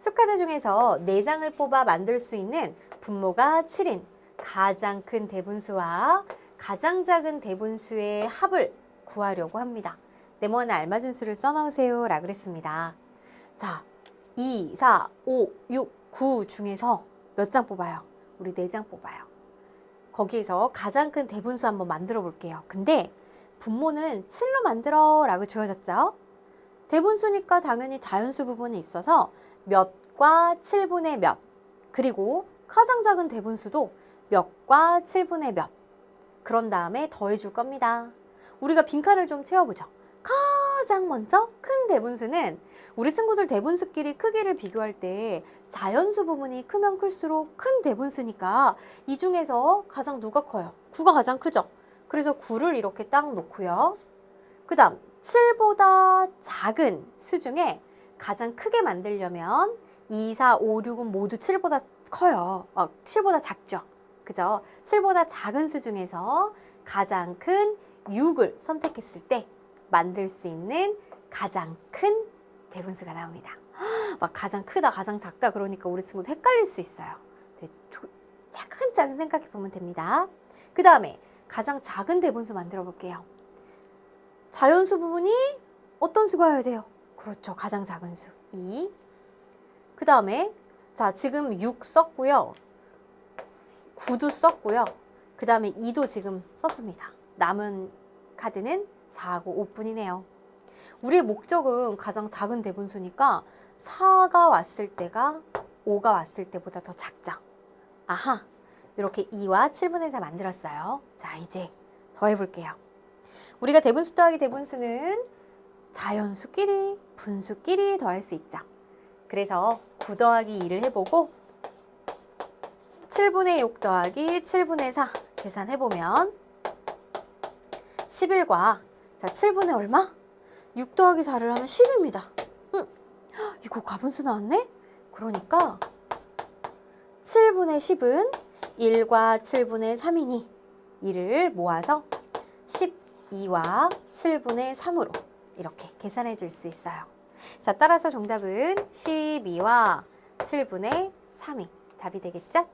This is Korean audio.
수카드 중에서 4장을 뽑아 만들 수 있는 분모가 7인 가장 큰 대분수와 가장 작은 대분수의 합을 구하려고 합니다. 네모안에 알맞은 수를 써넣으세요 라고 그랬습니다. 자, 2, 4, 5, 6, 9 중에서 몇 장 뽑아요? 우리 4장 뽑아요. 거기에서 가장 큰 대분수 한번 만들어 볼게요. 근데 분모는 7로 만들어 라고 주어졌죠? 대분수니까 당연히 자연수 부분이 있어서 몇과 7분의 몇 그리고 가장 작은 대분수도 몇과 7분의 몇 그런 다음에 더해줄 겁니다. 우리가 빈칸을 좀 채워보죠. 가장 먼저 큰 대분수는 우리 친구들 대분수끼리 크기를 비교할 때 자연수 부분이 크면 클수록 큰 대분수니까 이 중에서 가장 누가 커요? 9가 가장 크죠? 그래서 9를 이렇게 딱 놓고요. 그 다음 7보다 작은 수 중에 가장 크게 만들려면 2, 4, 5, 6은 모두 7보다 커요. 어, 7보다 작죠. 그죠? 7보다 작은 수 중에서 가장 큰 6을 선택했을 때 만들 수 있는 가장 큰 대분수가 나옵니다. 막 가장 크다, 가장 작다 그러니까 우리 친구도 헷갈릴 수 있어요. 차근차근 생각해 보면 됩니다. 그 다음에 가장 작은 대분수 만들어 볼게요. 자연수 부분이 어떤 수가 여야 돼요? 그렇죠. 가장 작은 수. 2. 그 다음에 자 지금 6 썼고요. 9도 썼고요. 그 다음에 2도 지금 썼습니다. 남은 카드는 4하고 5뿐이네요. 우리의 목적은 가장 작은 대분수니까 4가 왔을 때가 5가 왔을 때보다 더 작죠. 아하, 이렇게 2와 7분의 4 만들었어요. 자, 이제 더해볼게요. 우리가 대분수 더하기 대분수는 자연수끼리, 분수끼리 더할 수 있죠. 그래서 9 더하기 2를 해보고 7분의 6 더하기 7분의 4 계산해보면 11과 자 7분의 얼마? 6 더하기 4를 하면 10입니다. 응, 이거 가분수 나왔네? 그러니까 7분의 10은 1과 7분의 3이니 이를 모아서 12와 7분의 3으로 이렇게 계산해 줄 수 있어요. 자, 따라서 정답은 12와 7분의 3이 답이 되겠죠?